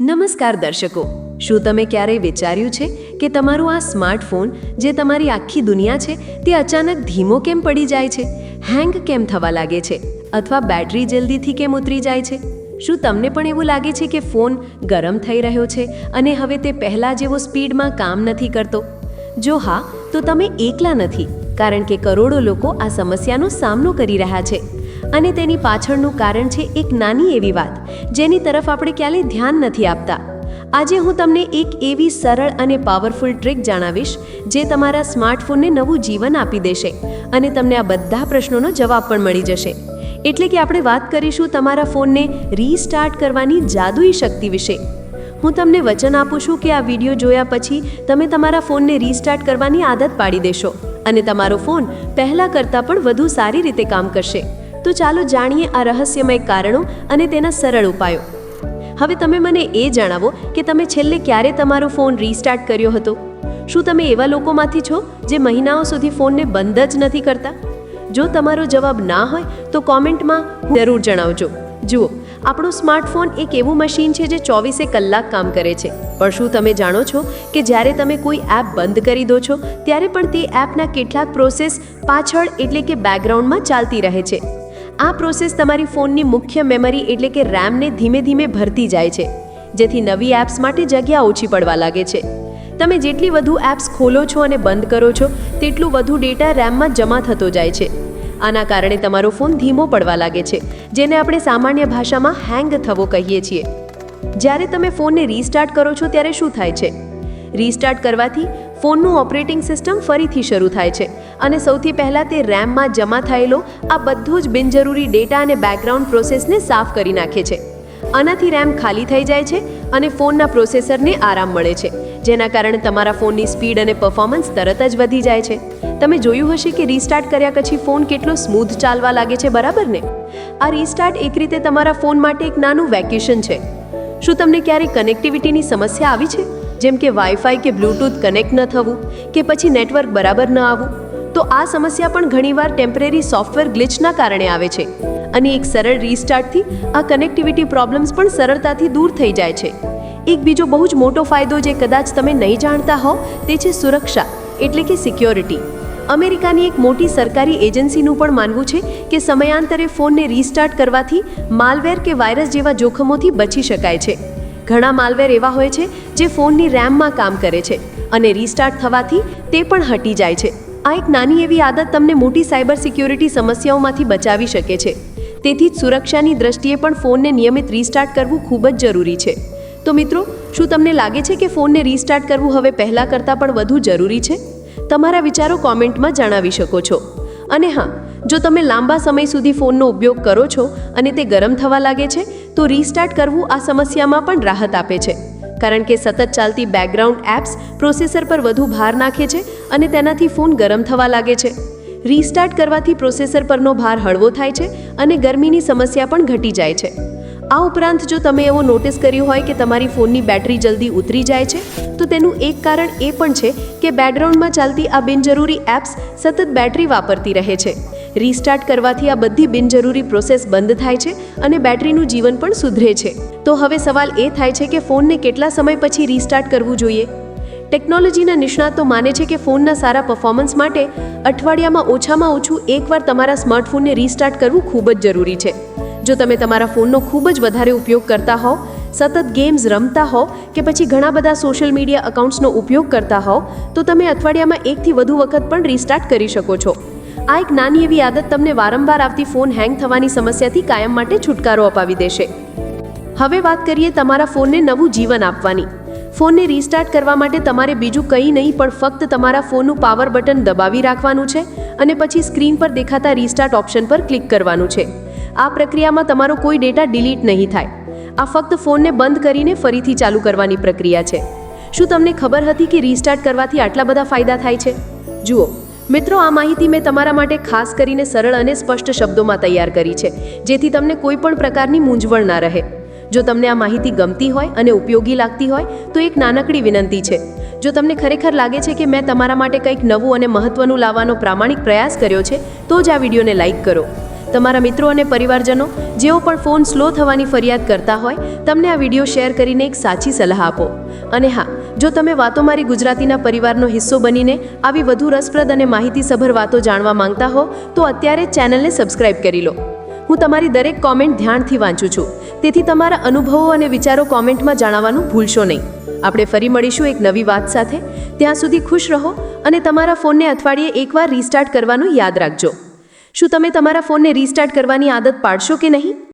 નમસ્કાર દર્શકો, શું તમે ક્યારેય વિચાર્યું છે કે તમારું આ સ્માર્ટફોન જે તમારી આખી દુનિયા છે તે અચાનક ધીમો કેમ પડી જાય છે, હેંગ કેમ થવા લાગે છે અથવા બેટરી જલ્દીથી કેમ ઉતરી જાય છે? શું તમને પણ એવું લાગે છે કે ફોન ગરમ થઈ રહ્યો છે અને હવે તે પહેલાં જેવો સ્પીડમાં કામ નથી કરતો? જો હા, તો તમે એકલા નથી, કારણ કે કરોડો લોકો આ સમસ્યાનો સામનો કરી રહ્યા છે. અને તેની પાછળનું કારણ છે એક નાની એવી વાત, જેની તરફ આપણે ક્યારેય ધ્યાન નથી આપતા. આજે હું તમને એક એવી સરળ અને પાવરફુલ ટ્રીક જણાવીશ, જે તમારા સ્માર્ટફોનને નવું જીવન આપી દેશે અને તમને આ બધા પ્રશ્નોનો જવાબ પણ મળી જશે. એટલે કે આપણે વાત કરીશું તમારા ફોનને રીસ્ટાર્ટ કરવાની જાદુઈ શક્તિ વિશે. હું તમને વચન આપું છું કે આ વીડિયો જોયા પછી તમે તમારા ફોનને રીસ્ટાર્ટ કરવાની આદત પાડી દેશો અને તમારો ફોન પહેલાં કરતાં પણ વધુ સારી રીતે કામ કરશે. તો ચાલો જાણીએ આ રહસ્યમય કારણો અને તેના સરળ ઉપાયો. હવે તમે મને એ જણાવો કે તમે છેલ્લે ક્યારે તમારો ફોન રીસ્ટાર્ટ કર્યો હતો? શું તમે એવા લોકોમાંથી છો જે મહિનાઓ સુધી ફોનને બંધ જ નથી કરતા? જો તમારો જવાબ ના હોય, તો કોમેન્ટમાં જરૂર જણાવજો. જુઓ, આપણો સ્માર્ટફોન એક એવું મશીન છે જે ચોવીસે કલાક કામ કરે છે. પણ શું તમે જાણો છો કે જ્યારે તમે કોઈ એપ બંધ કરી દો છો, ત્યારે પણ તે એપના કેટલાક પ્રોસેસ પાછળ એટલે કે બેકગ્રાઉન્ડમાં ચાલતી રહે છે? આ પ્રોસેસ તમારી ફોનની મુખ્ય મેમરી એટલે કે રેમને ધીમે ધીમે ભરતી જાય છે, જેથી નવી એપ્સ માટે જગ્યા ઓછી પડવા લાગે છે. તમે જેટલી વધુ એપ્સ ખોલો છો અને બંધ કરો છો, તેટલું વધુ ડેટા રેમમાં જમા થતો જાય છે. આના કારણે તમારો ફોન ધીમો પડવા લાગે છે, જેને આપણે સામાન્ય ભાષામાં હેંગ થવો કહીએ છીએ. જ્યારે તમે ફોનને રીસ્ટાર્ટ કરો છો, ત્યારે શું થાય છે? રીસ્ટાર્ટ કરવાથી ફોનનું ઓપરેટિંગ સિસ્ટમ ફરીથી શરૂ થાય છે અને સૌથી પહેલાં તે રેમમાં જમા થયેલો આ બધો જ બિનજરૂરી ડેટા અને બેકગ્રાઉન્ડ પ્રોસેસને સાફ કરી નાખે છે. આનાથી રેમ ખાલી થઈ જાય છે અને ફોનના પ્રોસેસરને આરામ મળે છે, જેના કારણે તમારા ફોનની સ્પીડ અને પરફોર્મન્સ તરત જ વધી જાય છે. તમે જોયું હશે કે રીસ્ટાર્ટ કર્યા પછી ફોન કેટલો સ્મૂથ ચાલવા લાગે છે, બરાબર ને? આ રીસ્ટાર્ટ એક રીતે તમારા ફોન માટે એક નાનું વેકેશન છે. શું તમને ક્યારેય કનેક્ટિવિટીની સમસ્યા આવી છે? જેમ કે વાઈફાઈ કે બ્લૂટૂથ કનેક્ટ ન થવું કે પછી નેટવર્ક બરાબર ન આવવું? તો આ સમસ્યા પણ ઘણીવાર ટેમ્પરરી સોફ્ટવેર ગ્લિચના કારણે આવે છે. અને એક સરળ રીસ્ટાર્ટથી આ કનેક્ટિવિટી પ્રોબ્લેમ્સ પણ સરળતાથી દૂર થઈ જાય છે. એક બીજો બહુ જ મોટો ફાયદો જે કદાચ તમે નહીં જાણતા હો, તે છે સુરક્ષા, એટલે કે સિક્યોરિટી અમેરિકાની એક મોટી સરકારી એજન્સીનું પણ માનવું છે કે સમયાંતરે ફોનને રીસ્ટાર્ટ કરવાથી માલવેર કે વાયરસ જેવા જોખમોથી બચી શકાય છે. ઘણા માલવેર એવા હોય છે જે ફોનની રેમમાં કામ કરે છે અને રીસ્ટાર્ટ થવાથી તે પણ હટી જાય છે. આ એક નાની એવી આદત તમને મોટી સાયબર સિક્યોરિટી સમસ્યાઓમાંથી બચાવી શકે છે. તેથી જ સુરક્ષાની દ્રષ્ટિએ પણ ફોનને નિયમિત રીસ્ટાર્ટ કરવું ખૂબ જ જરૂરી છે. તો મિત્રો, શું તમને લાગે છે કે ફોનને રીસ્ટાર્ટ કરવું હવે પહેલાં કરતાં પણ વધુ જરૂરી છે? તમારા વિચારો કોમેન્ટમાં જણાવી શકો છો. અને હા, જો તમે લાંબા સમય સુધી ફોનનો ઉપયોગ કરો છો અને તે ગરમ થવા લાગે છે, તો રીસ્ટાર્ટ કરવું આ સમસ્યામાં પણ રાહત આપે છે. કારણ કે સતત ચાલતી બેકગ્રાઉન્ડ એપ્સ પ્રોસેસર પર વધુ ભાર નાખે છે અને તેનાથી ફોન ગરમ થવા લાગે છે. રીસ્ટાર્ટ કરવાથી પ્રોસેસર પરનો ભાર હળવો થાય છે અને ગરમીની સમસ્યા પણ ઘટી જાય છે. આ ઉપરાંત જો તમે એવો નોટિસ કર્યું હોય કે તમારી ફોનની બેટરી જલ્દી ઉતરી જાય છે, તો તેનું એક કારણ એ પણ છે કે બેકગ્રાઉન્ડમાં ચાલતી આ બિનજરૂરી એપ્સ સતત બેટરી વાપરતી રહે છે. રીસ્ટાર્ટ કરવાથી આ બધી બિનજરૂરી પ્રોસેસ બંધ થાય છે અને બેટરીનું જીવન પણ સુધરે છે. તો હવે સવાલ એ થાય છે કે ફોનને કેટલા સમય પછી રીસ્ટાર્ટ કરવું જોઈએ? ટેકનોલોજીના નિષ્ણાતો માને છે કે ફોનના સારા પરફોર્મન્સ માટે અઠવાડિયામાં ઓછામાં ઓછું એકવાર તમારા સ્માર્ટફોનને રીસ્ટાર્ટ કરવું ખૂબ જ જરૂરી છે. જો તમે તમારા ફોનનો ખૂબ જ વધારે ઉપયોગ કરતા હોવ, સતત ગેમ્સ રમતા હોવ કે પછી ઘણા બધા સોશિયલ મીડિયા અકાઉન્ટ્સનો ઉપયોગ કરતા હોવ, તો તમે અઠવાડિયામાં એકથી વધુ વખત પણ રીસ્ટાર્ટ કરી શકો છો. આ એક નાની એવી આદત તમને વારંવાર આવતી ફોન હેંગ થવાની સમસ્યાથી કાયમ માટે છુટકારો અપાવી દેશે. હવે વાત કરીએ તમારા ફોનને નવું જીવન આપવાની. ફોનને રીસ્ટાર્ટ કરવા માટે તમારે બીજું કંઈ નહીં, પણ ફક્ત તમારા ફોનનું પાવર બટન દબાવી રાખવાનું છે અને પછી સ્ક્રીન પર દેખાતા રીસ્ટાર્ટ ઓપ્શન પર ક્લિક કરવાનું છે. આ પ્રક્રિયામાં તમારો કોઈ ડેટા ડિલીટ નહીં થાય. આ ફક્ત ફોનને બંધ કરીને ફરીથી ચાલુ કરવાની પ્રક્રિયા છે. શું તમને ખબર હતી કે રીસ્ટાર્ટ કરવાથી આટલા બધા ફાયદા થાય છે? જુઓ, મિત્રો, આ માહિતી મેં તમારા માટે ખાસ કરીને સરળ અને સ્પષ્ટ શબ્દોમાં તૈયાર કરી છે, જેથી તમને કોઈ પણ પ્રકારની મૂંઝવણ ના રહે. જો તમને આ માહિતી ગમતી હોય અને ઉપયોગી લાગતી હોય, તો એક નાનકડી વિનંતી છે. જો તમને ખરેખર લાગે છે કે મેં તમારા માટે કંઈક નવું અને મહત્વનું લાવવાનો પ્રામાણિક પ્રયાસ કર્યો છે, તો જ આ વિડીયોને લાઇક કરો. તમારા મિત્રો અને પરિવારજનો, જેઓ પણ ફોન સ્લો થવાની ફરિયાદ કરતા હોય, તમને આ વીડિયો શેર કરીને એક સાચી સલાહ આપો. અને હા, જો તમે વાતો મારી ગુજરાતીના પરિવારનો હિસ્સો બનીને આવી વધુ રસપ્રદ અને માહિતીસભર વાતો જાણવા માંગતા હો, તો અત્યારે ચેનલને સબસ્ક્રાઇબ કરી લો. હું તમારી દરેક કોમેન્ટ ધ્યાનથી વાંચું છું. તેથી તમારા અનુભવો અને વિચારો કોમેન્ટમાં જણાવવાનું ભૂલશો નહીં. આપણે ફરી મળીશું એક નવી વાત સાથે. ત્યાં સુધી ખુશ રહો અને તમારા ફોનને અઠવાડિયે એકવાર રીસ્ટાર્ટ કરવાનું યાદ રાખજો. શું તમે તમારા ફોનને રીસ્ટાર્ટ કરવાની આદત પાડશો કે નહીં?